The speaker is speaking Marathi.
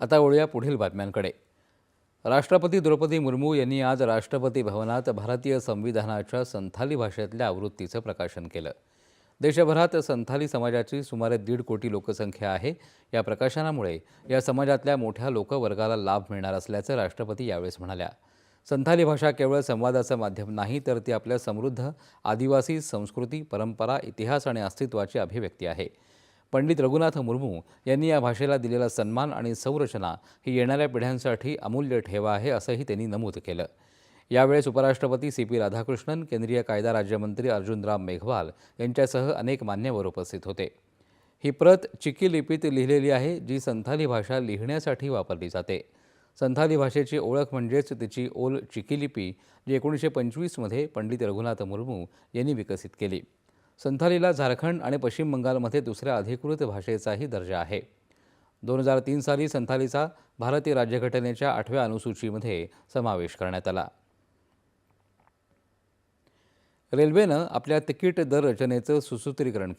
आता वळूया पुढील बातम्यांकडे. राष्ट्रपती द्रौपदी मुर्मू यांनी आज राष्ट्रपती भवनात भारतीय संविधानाच्या संथाली भाषेतल्या आवृत्तीचं प्रकाशन केलं. देशभरात संथाली समाजाची सुमारे दीड कोटी लोकसंख्या आहे. या प्रकाशनामुळे या समाजातल्या मोठ्या लोकवर्गाला लाभ मिळणार असल्याचं राष्ट्रपती यावेळेस म्हणाल्या. संथाली भाषा केवळ संवादाचं माध्यम नाही तर ती आपल्या समृद्ध आदिवासी संस्कृती परंपरा इतिहास आणि अस्तित्वाची अभिव्यक्ती आहे. पंडित रघुनाथ मुर्मू यांनी या भाषेला दिलेला सन्मान आणि संरचना ही येणाऱ्या पिढ्यांसाठी अमूल्य ठेवा आहे असंही त्यांनी नमूद केलं. यावेळेस उपराष्ट्रपती सी पी राधाकृष्णन केंद्रीय कायदा राज्यमंत्री अर्जुनराम मेघवाल यांच्यासह अनेक मान्यवर उपस्थित होते. ही प्रत चिकी लिपीत लिहिलेली आहे जी संथाली भाषा लिहिण्यासाठी वापरली जाते. संथाली भाषेची ओळख म्हणजेच तिची ओल चिकी लिपी जी एकोणीसशे पंचवीसमध्ये पंडित रघुनाथ मुर्मू यांनी विकसित केली. संथालीला झारखंड आणि पश्चिम बंगालमध्ये दुसऱ्या अधिकृत भाषेचाही दर्जा आहे. दोन हजार तीन साली संथालीचा भारतीय राज्यघटनेच्या आठव्या अनुसूचीमध्ये समावेश करण्यात आला. रेल्वेनं आपल्या तिकीट दर रचनेचं सुसूत्रीकरण